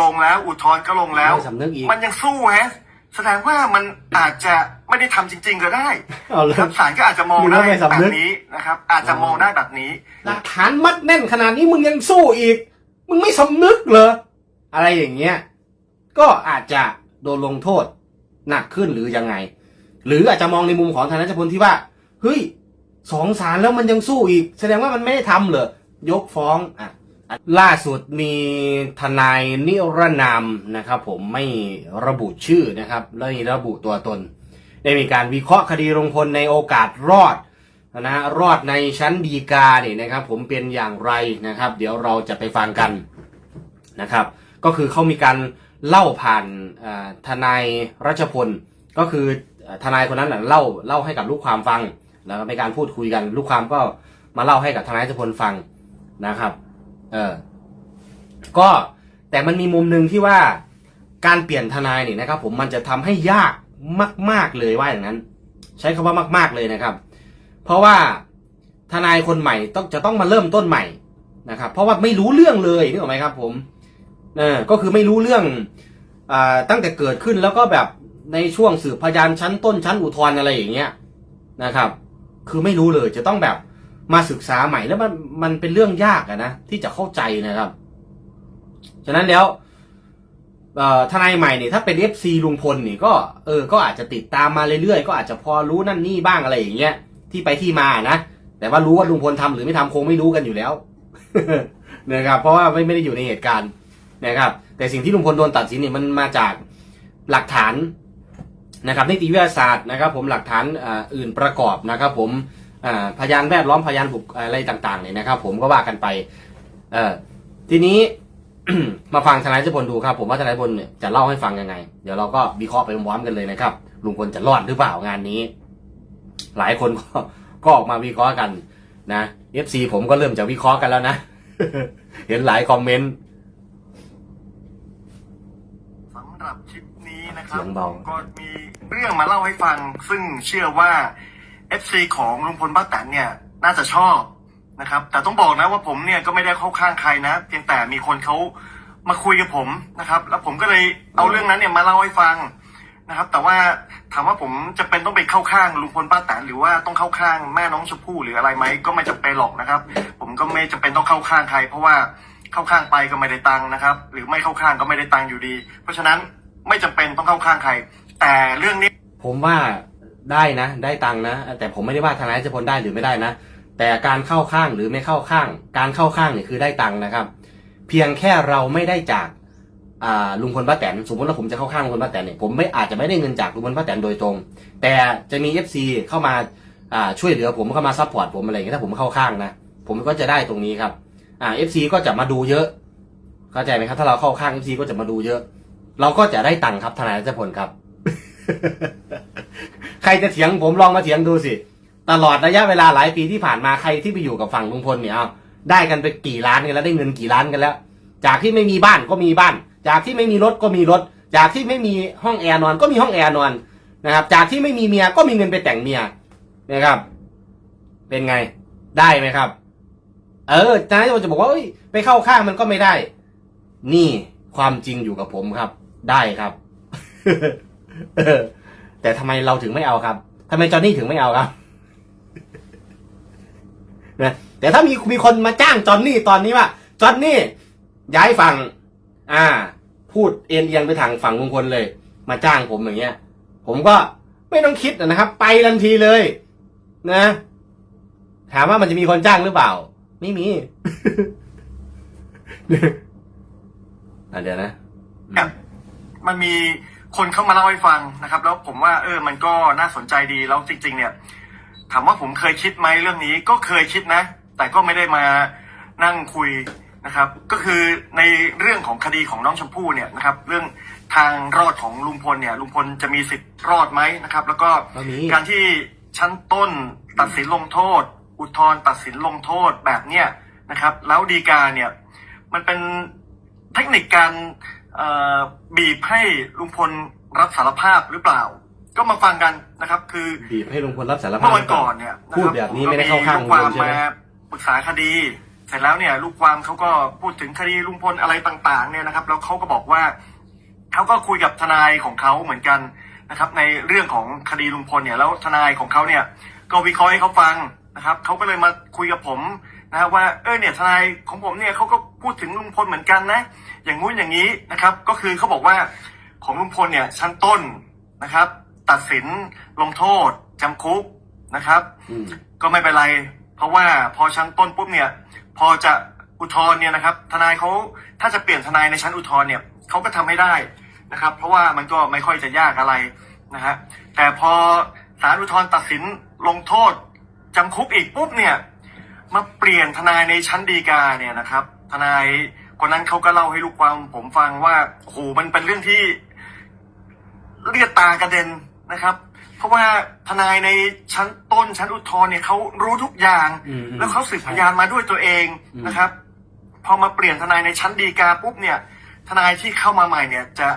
ลงแล้ว อุทธรณ์ก็ลงแล้ว ไม่สำนึกอีก มันยังสู้ฮะแสดงว่ามันอาจจะไม่ได้ทำจริง ๆ ก็ได้เอาเลยครับศาลก็อาจจะมองมึงได้ไม่สำแบนึบกนี้นะครับ อาจจะมองได้แบบนี้ หลักฐานมัดแน่นขนาดนี้มึงยังสู้อีก มึงไม่สำนึกเหรอ อะไรอย่างเงี้ย ก็อาจจะโดนลงโทษหนักขึ้นหรือยังไง หรืออาจจะมองในมุมของธนชพลที่ว่า เฮ้ยสองศาลแล้วมันยังสู้อีก แสดงว่ามันไม่ได้ทำเหรอยกฟ้องอะ ล่าสุดมีทนายนิรนามนะครับ ผมไม่ระบุชื่อนะครับและไม่ระบุตัวตน ได้มีการวิเคราะห์คดีลงพลในโอกาสรอดนะรอดในชั้นดีกาเนี่ยนะครับ ผมเป็นอย่างไรนะครับ เดี๋ยวเราจะไปฟังกันนะครับ ก็คือเขามีการเล่าผ่านทนายรัชพล ก็คือทนายคนนั้นเล่าเล่าให้กับลูกความฟัง แล้วก็มีการพูดคุยกัน ลูกความก็มาเล่าให้กับทนายรัชพลฟังนะครับ เออ ก็แต่มันมีมุมหนึ่งที่ว่าการเปลี่ยนทนายเนี่ยนะครับ ผมมันจะทำให้ยากมาก ๆเลยว่าอย่างนั้น ใช้คำว่ามาก ๆเลยนะครับ เพราะว่าทนายคนใหม่ต้องจะต้องมาเริ่มต้นใหม่นะครับ เพราะว่าไม่รู้เรื่องเลยนึกออกไหมครับ ผมเออก็คือไม่รู้เรื่องอตั้งแต่เกิดขึ้นแล้วก็แบบในช่วงสืบพยานชั้นต้นชั้นอุทธรณ์อะไรอย่างเงี้ยนะครับ คือไม่รู้เลยจะต้องแบบ มาศึกษาใหม่แล้วมันมันเป็นเรื่องยากอะนะที่จะเข้าใจนะครับ ฉะนั้นแล้วทนายใหม่เนี่ยถ้าเป็น FC ลุงพลนี่ก็เออ ก็อาจจะติดตามมาเรื่อยๆ ก็อาจจะพอรู้นั่นนี่บ้างอะไรอย่างเงี้ยที่ไปที่มานะแต่ว่ารู้ว่าลุงพลทำหรือไม่ทำคงไม่รู้กันอยู่แล้วนะครับ เพราะว่าไม่ไม่ได้อยู่ในเหตุการณ์นะครับ แต่สิ่งที่ลุงพลโดนตัดสินเนี่ยมันมาจากหลักฐานนะครับนิติวิทยาศาสตร์นะครับ ผมหลักฐานอ,อื่นประกอบนะครับ ผม พยานแวดล้อมพยานบุคอะไรต่างๆเนี่ยนะครับ ผมก็ว่ากันไป เออทีนี้ มาฟังทนายรัชพลดูครับ ผมว่าทนายรัชพลเนี่ยจะเล่าให้ฟังยังไง เดี๋ยวเราก็วิเคราะห์ไปพร้อมๆกันเลยนะครับลุงพลจะรอดหรือเปล่างานนี้ หลายคนก็ก็ออกมาวิเคราะห์กันนะ FC ผมก็เริ่มจะวิเคราะห์กันแล้วนะ เห็นหลายคอมเมนต์สำหรับคลิปนี้นะครัเสีบยงเบาผมก็มีเรื่องมาเล่าให้ฟัง ซึ่งเชื่อว่า FC ของลุงพลป้าแตนเนี่ยน่าจะชอบนะครับ แต่ต้องบอกนะว่าผมเนี่ยก็ไม่ได้เข้าข้างใครนะ เพียงแต่มีคนเขามาคุยกับผมนะครับ แล้วผมก็เลยเอาเรื่องนั้นเนี่ยมาเล่าให้ฟังนะครับ แต่ว่าถามว่าผมจะเป็นต้องไปเข้าข้างลุงพลป้าแตนหรือว่าต้องเข้าข้างแม่น้องชมพู่หรืออะไรไหมก็ไม่จำเป็นหรอกนะครับ ผมก็ไม่จำเป็นต้องเข้าข้างใคร เพราะว่าเข้าข้างไปก็ไม่ได้ตังค์นะครับ หรือไม่เข้าข้างก็ไม่ได้ตังค์อยู่ดี เพราะฉะนั้นไม่จำเป็นต้องเข้าข้างใคร แต่เรื่องนี้ผมว่า ได้นะ ได้ตังค์นะ แต่ผมไม่ได้ว่าทนายรัชพลได้หรือไม่ได้นะ แต่การเข้าข้างหรือไม่เข้าข้าง การเข้าข้างเนี่ยคือได้ตังค์นะครับ เพียงแค่เราไม่ได้จากลุงพลป้าแตนสมมติว่าผมจะเข้าข้างลุงพลป้าแตนเนี่ยผมไม่อาจจะไม่ได้เงินจากลุงพลป้าแตนโดยตรง แต่จะมี FC เข้ามาอ่าช่วยเหลือผมเข้ามาซัพพอร์ตผมอะไรอย่างเงี้ยถ้าผมเข้าข้างนะผมก็จะได้ตรงนี้ครับอ่า FC ก็จะมาดูเยอะเข้าใจไหมครับถ้าเราเข้าข้าง FC ก็จะมาดูเยอะ เราก็จะได้ตังค์ครับทนายรัชพลครับ ใครจะเถียงผมลองมาเถียงดูสิ ตลอดระยะเวลาหลายปีที่ผ่านมาใครที่ไปอยู่กับฝั่งลุงพลเนี่ยเอาได้กันไปกี่ล้านกันแล้วได้เงินกี่ล้านกันแล้ว จากที่ไม่มีบ้านก็มีบ้าน จากที่ไม่มีรถก็มีรถ จากที่ไม่มีห้องแอร์นอนก็มีห้องแอร์นอนนะครับ จากที่ไม่มีเมียก็มีเงินไปแต่งเมียนะครับ เป็นไงได้ไหมครับ เออทนายจะบอกว่าไปเข้าข้างมันก็ไม่ได้ นี่ความจริงอยู่กับผมครับ ได้ครับ แต่ทำไมเราถึงไม่เอาครับทำไมจอห์นนี่ถึงไม่เอาครับนะแต่ถ้ามีมีคนมาจ้างจอห์นนี่ตอนนี้ว่าจอห์นนี่ย้ายฝั่งอ่า พูดเอ็นเอียงไปทางฝั่งลุงพลเลย มาจ้างผมอย่างเงี้ย ผมก็ไม่ต้องคิดนะครับ ไปทันทีเลย นะ ถามว่ามันจะมีคนจ้างหรือเปล่า ไม่มีอะเดี๋ยวนะครับมันมี คนเข้ามาเล่าให้ฟังนะครับ แล้วผมว่าเออมันก็น่าสนใจดีแล้วจริง ๆ เนี่ยถามว่าผมเคยคิดไหมเรื่องนี้ก็เคยคิดนะ แต่ก็ไม่ได้มานั่งคุยนะครับ ก็คือในเรื่องของคดีของน้องชมพู่เนี่ยนะครับ เรื่องทางรอดของลุงพลเนี่ยลุงพลจะมีสิทธิ์รอดไหมนะครับ แล้วก็ก็มีการที่ชั้นต้นตัดสินลงโทษ อุทธรณ์ตัดสินลงโทษแบบเนี้ยนะครับ แล้วดีกาเนี่ยมันเป็นเทคนิคการเอ่อ บีบให้ลุงพลรับสารภาพหรือเปล่า ก็มาฟังกันนะครับ คือบีบให้ลุงพลรับสารภาพเมื่อวันก่อนเนี่ยะพูดครับแบบนี้ไม่ได้เข้าข้างผมก็มีลูกความลุงพลใช่ไหมมาปรึกษาคดี เสร็จแล้วเนี่ยลูกความเขาก็พูดถึงคดีลุงพลอะไรต่างๆ เนี่ยนะครับ แล้วเขาก็บอกว่าเขาก็คุยกับทนายของเขาเหมือนกันนะครับ ในเรื่องของคดีลุงพลเนี่ยแล้วทนายของเขาเนี่ย ก็วิเคราะห์ให้เขาฟังนะครับเขาก็เลยมาคุยกับผม นะครับว่าเออเนี่ยทนายของผมเนี่ยเขาก็พูดถึงลุงพลเหมือนกันนะ อย่างงู้นอย่างนี้นะครับ ก็คือเขาบอกว่าของลุงพลเนี่ยชั้นต้นนะครับ ตัดสินลงโทษจำคุกนะครับอืมก็ไม่เป็นไร เพราะว่าพอชั้นต้นปุ๊บเนี่ย พอจะอุทธรณ์เนี่ยนะครับ ทนายเขาถ้าจะเปลี่ยนทนายในชั้นอุทธรณ์เนี่ยเขาก็ทำให้ได้นะครับ เพราะว่ามันก็ไม่ค่อยจะยากอะไรนะฮะแต่พอศาลอุทธรณ์ตัดสินลงโทษจำคุกอีกปุ๊บเนี่ย มาเปลี่ยนทนายในชั้นฎีกาเนี่ยนะครับ ทนายคนนั้นเขาก็เล่าให้ลูกความผมฟังว่าโอ้โหมันเป็นเรื่องที่เลือดตากระเด็นนะครับ เพราะว่าทนายในชั้นต้นชั้นอุทธรณ์เนี่ยเขารู้ทุกอย่างอืมแล้วเขาสืบพยานมาด้วยตัวเองอืมนะครับ พอมาเปลี่ยนทนายในชั้นฎีกาปุ๊บเนี่ย ทนายที่เข้ามาใหม่เนี่ยจะ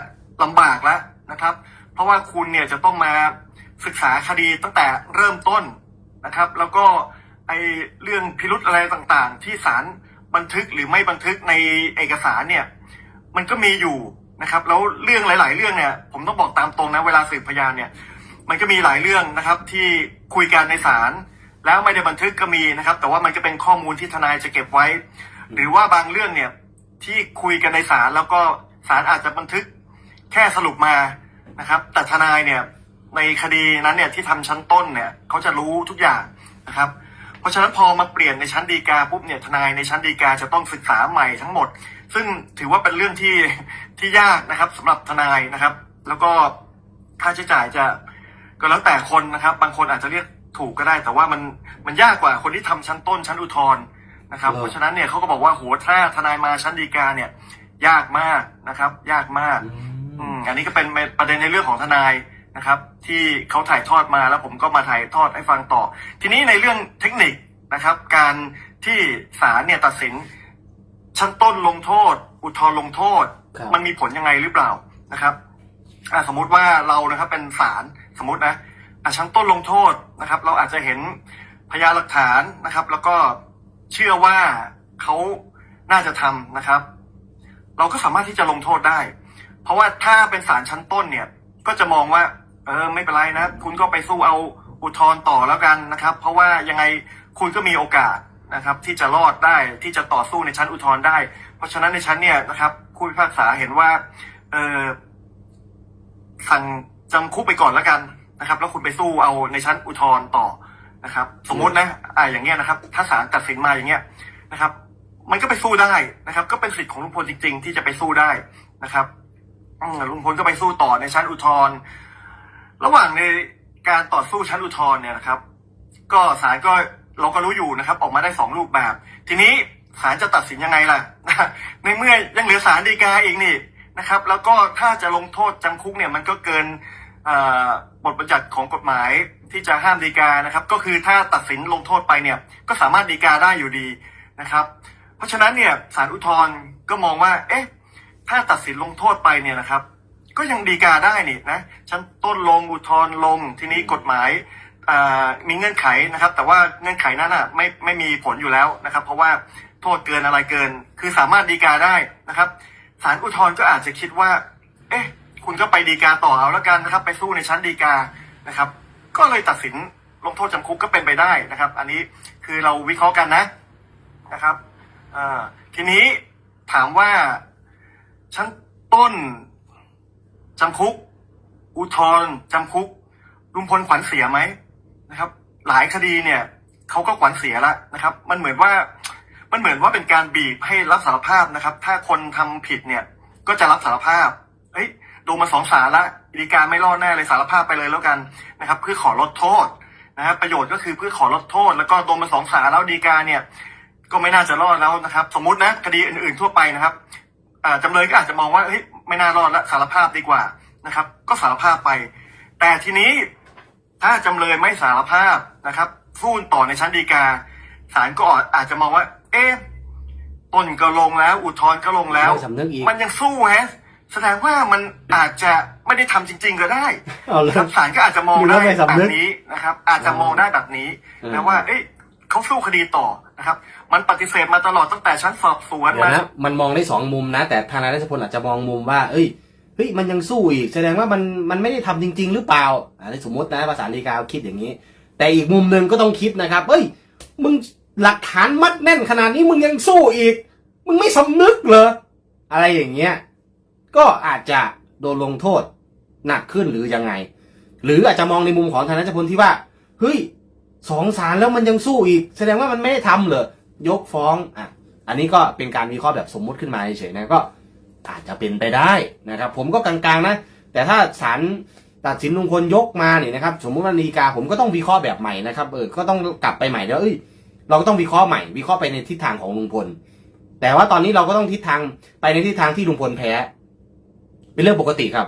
ลำบากแล้วนะครับ เพราะว่าคุณเนี่ยจะต้องมาศึกษาคดีตั้งแต่เริ่มต้นนะครับ แล้วก็ ไอเรื่องพิรุธอะไรต่างๆ ที่ศาลบันทึกหรือไม่บันทึกในเอกสารเนี่ยมันก็มีอยู่นะครับ แล้วเรื่องหลาย ๆ เรื่องเนี่ย ผมต้องบอกตามตรงนะเวลาสืบพยานเนี่ย มันก็มีหลายเรื่องนะครับ ที่คุยกันในศาลแล้วไม่ได้บันทึกก็มีนะครับ แต่ว่ามันก็เป็นข้อมูลที่ทนายจะเก็บไว้ หรือว่าบางเรื่องเนี่ยที่คุยกันในศาลแล้วก็ศาลอาจจะบันทึกแค่สรุปมานะครับ แต่ทนายเนี่ยในคดีนั้นเนี่ยที่ทำชั้นต้นเนี่ยเขาจะรู้ทุกอย่างนะครับ ราะฉะนั้นพอมาเปลี่ยนในชั้นฎีกาปุ๊บเนี่ยทนายในชั้นฎีกาจะต้องศึกษาใหม่ทั้งหมด ซึ่งถือว่าเป็นเรื่องที่ที่ยากนะครับสำหรับทนายนะครับ แล้วก็ค่าใช้จ่ายจะก็แล้วแต่คนนะครับ บางคนอาจจะเรียกถูกก็ได้ แต่ว่ามันมันยากกว่าคนที่ทำชั้นต้นชั้นอุทธรณ์นะครับเออเพราะฉะนั้นเนี่ยเขาก็บอกว่าโหถ้าทนายมาชั้นฎีกาเนี่ย ยากมากนะครับ ยากมาก อืมอันนี้ก็เป็นประเด็นในเรื่องของทนาย นะครับ ที่เขาถ่ายทอดมาแล้วผมก็มาถ่ายทอดให้ฟังต่อ ทีนี้ในเรื่องเทคนิคนะครับ การที่ศาลเนี่ยตัดสินชั้นต้นลงโทษ อุทธรณ์ลงโทษครับมันมีผลยังไงหรือเปล่านะครับอะสมมุติว่าเรานะครับเป็นศาลสมมตินะอะชั้นต้นลงโทษนะครับ เราอาจจะเห็นพยานหลักฐานนะครับ แล้วก็เชื่อว่าเขาน่าจะทำนะครับ เราก็สามารถที่จะลงโทษได้ เพราะว่าถ้าเป็นศาลชั้นต้นเนี่ยก็จะมองว่า เออไม่เป็นไรนะ คุณก็ไปสู้เอาอุทธรณ์ต่อแล้วกันนะครับ เพราะว่ายังไงคุณก็มีโอกาสนะครับ ที่จะรอดได้ที่จะต่อสู้ในชั้นอุทธรณ์ได้ เพราะฉะนั้นในชั้นเนี่ยนะครับผู้พิพากษาเห็นว่าเออสั่งจำคุกไปก่อนแล้วกันนะครับ แล้วคุณไปสู้เอาในชั้นอุทธรณ์ต่อนะครับ สมมตินะอ่าอย่างเงี้ยนะครับ ถ้าศาลตัดสินมาอย่างเงี้ยนะครับ มันก็ไปสู้ได้นะครับ ก็เป็นสิทธิ์ของลุงพลจริง ๆ ที่จะไปสู้ได้นะครับลุงพลก็ไปสู้ต่อในชั้นอุทธรณ์ ระหว่างในการต่อสู้ชั้นอุทธรณ์เนี่ยนะครับ ก็ศาลก็เราก็รู้อยู่นะครับ ออกมาได้สองรูปแบบ ทีนี้ศาลจะตัดสินยังไงล่ะในเมื่อยังเหลือศาลฎีกาอีกนี่นะครับ แล้วก็ถ้าจะลงโทษจำคุกเนี่ยมันก็เกินบทบัญญัติของกฎหมายที่จะห้ามฎีกานะครับ ก็คือถ้าตัดสินลงโทษไปเนี่ย ก็สามารถฎีกาได้อยู่ดีนะครับ เพราะฉะนั้นเนี่ยศาลอุทธรณ์ก็มองว่า เอ๊ะ ถ้าตัดสินลงโทษไปเนี่ยนะครับ ก็ยังดีกาได้นี่นะชั้นต้นลงอุทธรณ์ลงทีนี้กฎหมายมีเงื่อนไขนะครับ แต่ว่าเงื่อนไขนั้นอะไม่ไม่มีผลอยู่แล้วนะครับ เพราะว่าโทษเกินอะไรเกิน คือสามารถดีกาได้นะครับศาลอุทธรณ์ก็อาจจะคิดว่า เอ๊ะ คุณก็ไปดีกาต่อเอาแล้วกันนะครับ ไปสู้ในชั้นดีกานะครับ ก็เลยตัดสินลงโทษจำคุกก็เป็นไปได้นะครับ อันนี้คือเราวิเคราะห์กันนะนะครับทีนี้ถามว่าชั้นต้น จำคุก อุทธรณ์จำคุก ลุงพลขวัญเสียไหมนะครับ หลายคดีเนี่ยเขาก็ขวัญเสียแล้วนะครับ มันเหมือนว่ามันเหมือนว่าเป็นการบีบให้รับสารภาพนะครับ ถ้าคนทำผิดเนี่ยก็จะรับสารภาพเฮ้ยโดนมาสองสารละดีการไม่รอดแน่เลยสารภาพไปเลยแล้วกันนะครับ เพื่อขอลดโทษนะครับประโยชน์ก็คือเพื่อขอลดโทษ แล้วก็โดนมาสองสารแล้วดีการเนี่ย ก็ไม่น่าจะรอดแล้วนะครับ สมมตินะคดีอื่น ๆทั่วไปนะครับจำเลยก็อาจจะมองว่าเฮ้ย ไม่น่ารอดละสารภาพดีกว่านะครับ ก็สารภาพไป แต่ทีนี้ถ้าจำเลยไม่สารภาพนะครับสู้ต่อในชั้นฎีกาศาลก็อาจจะมองว่า เอ๊ะต้นก็ลงแล้ว อุทธรณ์ก็ลงแล้วไม่สำนึกอีก มันยังสู้ฮะแสดงว่ามันอาจจะไม่ได้ทำจริง ๆ ก็ได้เอาเลยครับศาลก็อาจจะมองดูแล้ได้วไม่แบสำนึบกนี้นะครับ อาจจะมองได้แบบนี้เออนะว่า เอ้ยเขาสู้คดีต่อนะครับ มันปฏิเสธมาตลอดตั้งแต่ชั้นสอบสวนเดี๋ยวมา นะมันมองได้สองมุมนะ แต่ทนายรัชพลอาจจะมองมุมว่า เอ้ยเฮ้ยมันยังสู้อีกแสดงว่ามันมันไม่ได้ทำจริง ๆ หรือเปล่าอันนี้สมมตินะภาษาดีกาคิดอย่างนี้ แต่อีกมุมหนึ่งก็ต้องคิดนะครับเอ้ย มึงหลักฐานมัดแน่นขนาดนี้มึงยังสู้อีก มึงไม่สำนึกเหรออะไรอย่างเงี้ยก็อาจจะโดนลงโทษหนักขึ้นหรือยังไง หรืออาจจะมองในมุมของทนายรัชพลที่ว่าเฮ้ยสองศาลแล้วมันยังสู้อีก แสดงว่ามันไม่ได้ทำเหรอ ยกฟ้องอะอันนี้ก็เป็นการวิเคราะห์แบบสมมุติขึ้นมาเฉยๆนะก็อาจจะเป็นไปได้นะครับ ผมก็กลางๆนะ แต่ถ้าศาลตัดสินลุงพลยกมาเนี่ยนะครับ สมมุติว่านาฬิกาผมก็ต้องวิเคราะห์แบบใหม่นะครับเออก็ต้องกลับไปใหม่แล้วเอ้ยเราก็ต้องวิเคราะห์ใหม่วิเคราะห์ไปในทิศทางของลุงพล แต่ว่าตอนนี้เราก็ต้องทิศทางไปในทิศทางที่ลุงพลแพ้ เป็นเรื่องปกติครับ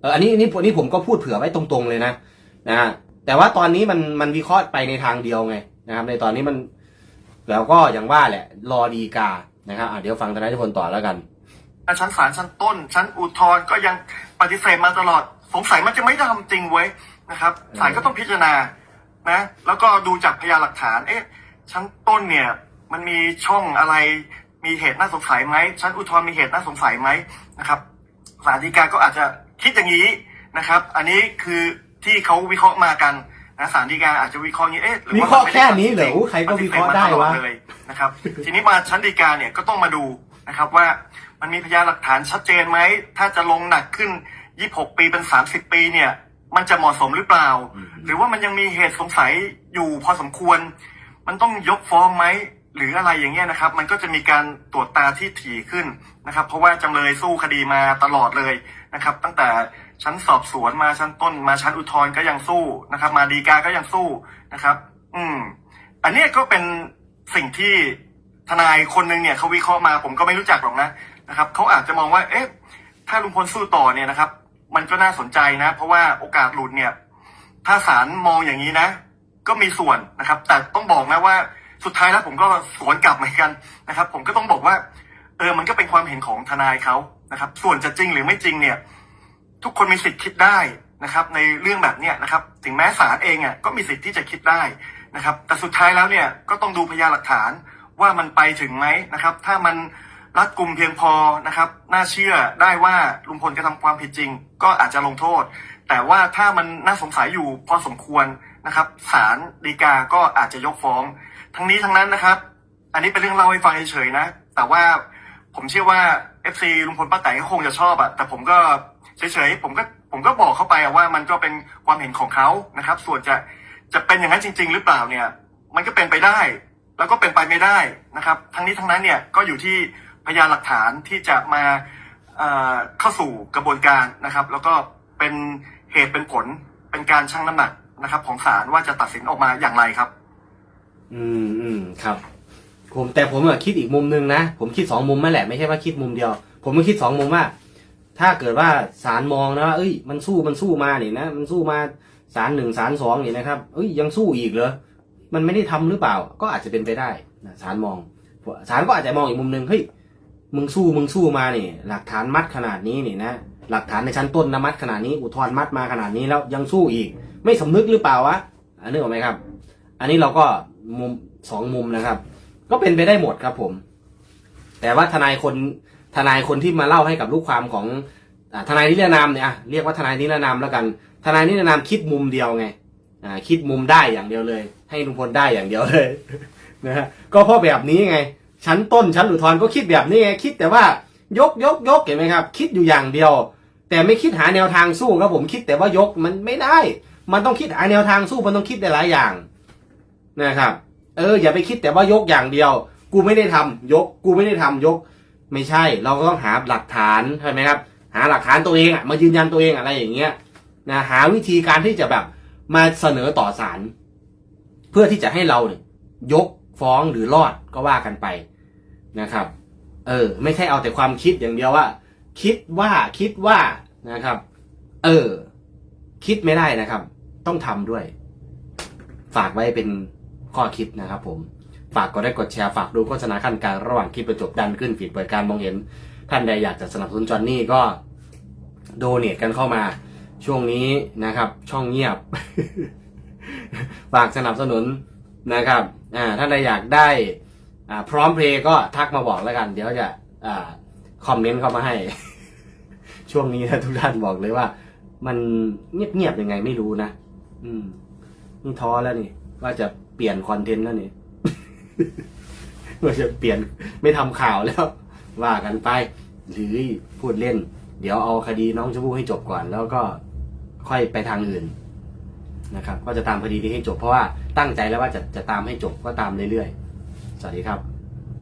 เอออันนี้อันนี้อันนี้ผมก็พูดเผื่อไว้ตรงๆเลยนะนะแต่ว่าตอนนี้มันมันวิเคราะห์ไปในทางเดียวไงนะครับ ในตอนนี้มัน แล้วก็อย่างว่าแหละ รอดีกานะครับอะเดี๋ยวฟังทนายทุพลต่อแล้วกันชั้นศาลชั้นต้น ชั้นอุทธรณ์ก็ยังปฏิเสธมาตลอด สงสัยมันจะไม่ได้ทำจริงเว้ยนะครับศาลก็ต้องพิจารณานะ แล้วก็ดูจากพยานหลักฐาน เอ๊ะ ชั้นต้นเนี่ย มันมีช่องอะไร มีเหตุน่าสงสัยไหมชั้นอุทธรณ์มีเหตุน่าสงสัยไหมนะครับศาลฎีกาก็อาจจะคิดอย่างนี้นะครับ อันนี้คือที่เขาวิเคราะห์มากัน นะศาลฎีกาอาจจะวิเคราะห์อย่างนี้เอ๊ะหรือวิว่าเคราะห์มัไม่แค่ได้นี้เหรอทำจงใครก็วิเคราะห์ได้วะปฏิเสธมาตลอเลยนะครับ ทีนี้มาชั้นฎีกาเนี่ยก็ต้องมาดูนะครับว่ามันมีพยานหลักฐานชัดเจนไหมถ้าจะลงหนักขึ้น 26 ปีเป็น 30 ปีเนี่ย มันจะเหมาะสมหรือเปล่า หรือว่ามันยังมีเหตุสงสัยอยู่พอสมควร มันต้องยกฟ้องไหมหรืออะไรอย่างเงี้ยนะครับ มันก็จะมีการตรวจตาที่ถี่ขึ้นนะครับ เพราะว่าจำเลยสู้คดีมาตลอดเลยนะครับ ตั้งแต่ ชั้นสอบสวนมาชั้นต้นมาชั้นอุทธรณ์ก็ยังสู้นะครับ มาดีกาก็ยังสู้นะครับ อืม อันนี้ก็เป็นสิ่งที่ทนายคนหนึ่งเนี่ยเขาวิเคราะห์มาผมก็ไม่รู้จักหรอกนะนะครับเขาอาจจะมองว่า เอ๊ะ ถ้าลุงพลสู้ต่อเนี่ยนะครับ มันก็น่าสนใจนะ เพราะว่าโอกาสหลุดเนี่ย ถ้าศาลมองอย่างนี้นะ ก็มีส่วนนะครับ แต่ต้องบอกนะว่าสุดท้ายแล้วผมก็สวนกลับเหมือนกันนะครับ ผมก็ต้องบอกว่า เออมันก็เป็นความเห็นของทนายเขานะครับ ส่วนจะจริงหรือไม่จริงเนี่ย ทุกคนมีสิทธิ์คิดได้นะครับ ในเรื่องแบบเนี้ยนะครับ ถึงแม้ศาลเองอะก็มีสิทธิ์ที่จะคิดได้นะครับ แต่สุดท้ายแล้วเนี่ยก็ต้องดูพยานหลักฐานว่ามันไปถึงไหมนะครับ ถ้ามันรัดกุมเพียงพอนะครับ น่าเชื่อได้ว่าลุงพลกระทำความผิดจริง ก็อาจจะลงโทษ แต่ว่าถ้ามันน่าสงสัยอยู่พอสมควรนะครับศาลฎีกาก็อาจจะยกฟ้อง ทั้งนี้ทั้งนั้นนะครับ อันนี้เป็นเรื่องเล่าให้ฟังเฉยๆนะ แต่ว่าผมเชื่อว่า FC ลุงพลป้าแตนก็คงจะชอบอะแต่ผมก็ เฉยๆผมก็ผมก็บอกเข้าไปว่ามันก็เป็นความเห็นของเขานะครับ ส่วนจะจะเป็นอย่างนั้นจริง ๆ หรือเปล่าเนี่ย มันก็เป็นไปได้ แล้วก็เป็นไปไม่ได้นะครับ ทั้งนี้ทั้งนั้นเนี่ยก็อยู่ที่พยานหลักฐานที่จะมาเอ่อเข้าสู่กระบวนการนะครับ แล้วก็เป็นเหตุเป็นผลเป็นการชั่งน้ำหนักนะครับ ของศาลว่าจะตัดสินออกมาอย่างไรครับ อืมอืมครับ ผมแต่ผมอะคิดอีกมุมหนึ่งนะ ผมคิดสองมุมนั่นแหละไม่ใช่ว่าคิดมุมเดียว ผมก็คิดสองมุมว่า ถ้าเกิดว่าศาลมองนะว่าเอ้ย มันสู้มันสู้มาเนี่ยนะ มันสู้มาศาลหนึ่งศาลสองเนี่ยนะครับ เอ้ยยังสู้อีกเหรอ มันไม่ได้ทำหรือเปล่า ก็อาจจะเป็นไปได้นะศาลมอง ศาลก็อาจจะมองอีกมุมหนึ่งเฮ้ย มึงสู้มึงสู้มาเนี่ยหลักฐานมัดขนาดนี้เนี่ยนะ หลักฐานในชั้นต้นนะมัดขนาดนี้ อุทธรณ์มัดมาขนาดนี้แล้วยังสู้อีก ไม่สำนึกหรือเปล่าวะอันนี้ออกไหมครับ อันนี้เราก็มุมสองมุมนะครับ ก็เป็นไปได้หมดครับผม แต่ว่าทนายคน ทนายคนที่มาเล่าให้กับลูกความของอทนายนิรนามเนี่ยเรียกว่าทนายนิรนามแล้วกัน ทนายนิรนามคิดมุมเดียวไงคิดมุมได้อย่างเดียวเลย ให้ลุงพลได้อย่างเดียวเลยนะฮะก็เพราะแบบนี้ไง ชั้นต้นชั้นอุทธรก็คิดแบบนี้ไงคิดแต่ว่ายกยกยกเห็นไหมครับ คิดอยู่อย่างเดียว แต่ไม่คิดหาแนวทางสู้ครับผมคิดแต่ว่ายกมันไม่ได้ มันต้องคิดหาแนวทางสู้มันต้องคิดได้หลายอย่างนะครับ เอออย่าไปคิดแต่ว่ายกอย่างเดียว กูไม่ได้ทำยก กูไม่ได้ทำยก ไม่ใช่เราก็ต้องหาหลักฐานใช่ไหมครับ หาหลักฐานตัวเองอะมายืนยันตัวเองอะไรอย่างเงี้ยนะหาวิธีการที่จะแบบมาเสนอต่อศาลเพื่อที่จะให้เราเนี่ยยกฟ้องหรือรอดก็ว่ากันไปนะครับ เออ ไม่ใช่เอาแต่ความคิดอย่างเดียวว่า คิดว่าคิดว่านะครับ เออ คิดไม่ได้นะครับ ต้องทำด้วย ฝากไว้เป็นข้อคิดนะครับผม ฝากกดไลค์กดแชร์ฝากดูโฆษณาขั้นกลางระหว่างคลิปประจบดันขึ้นฟีดเปิดการมองเห็น ท่านใดอยากจะสนับสนุนจอนนี่ก็โดเนทกันเข้ามาช่วงนี้นะครับ ช่องเงียบ ฝากสนับสนุนนะครับอ่าถ้านใครอยากได้อ่าพร้อมเพลย์ก็ทักมาบอกแล้วกัน เดี๋ยวจะอ่าคอมเมนต์เข้ามาให้ ช่วงนี้นะทุกท่านบอกเลยว่า มันเงียบๆยังไงไม่รู้นะอืมนี่ท้อแล้วนี่ว่าจะเปลี่ยนคอนเทนต์แล้วนี่ ว่าจะเปลี่ยนไม่ทำข่าวแล้ว ว่ากันไป หรือพูดเล่น เดี๋ยวเอาคดีน้องชมพู่ให้จบก่อน แล้วก็ค่อยไปทางอื่นนะครับ ก็จะตามคดีนี้ให้จบเพราะว่าตั้งใจแล้วว่าจะจะตามให้จบก็ตามเรื่อยๆ สวัสดีครับ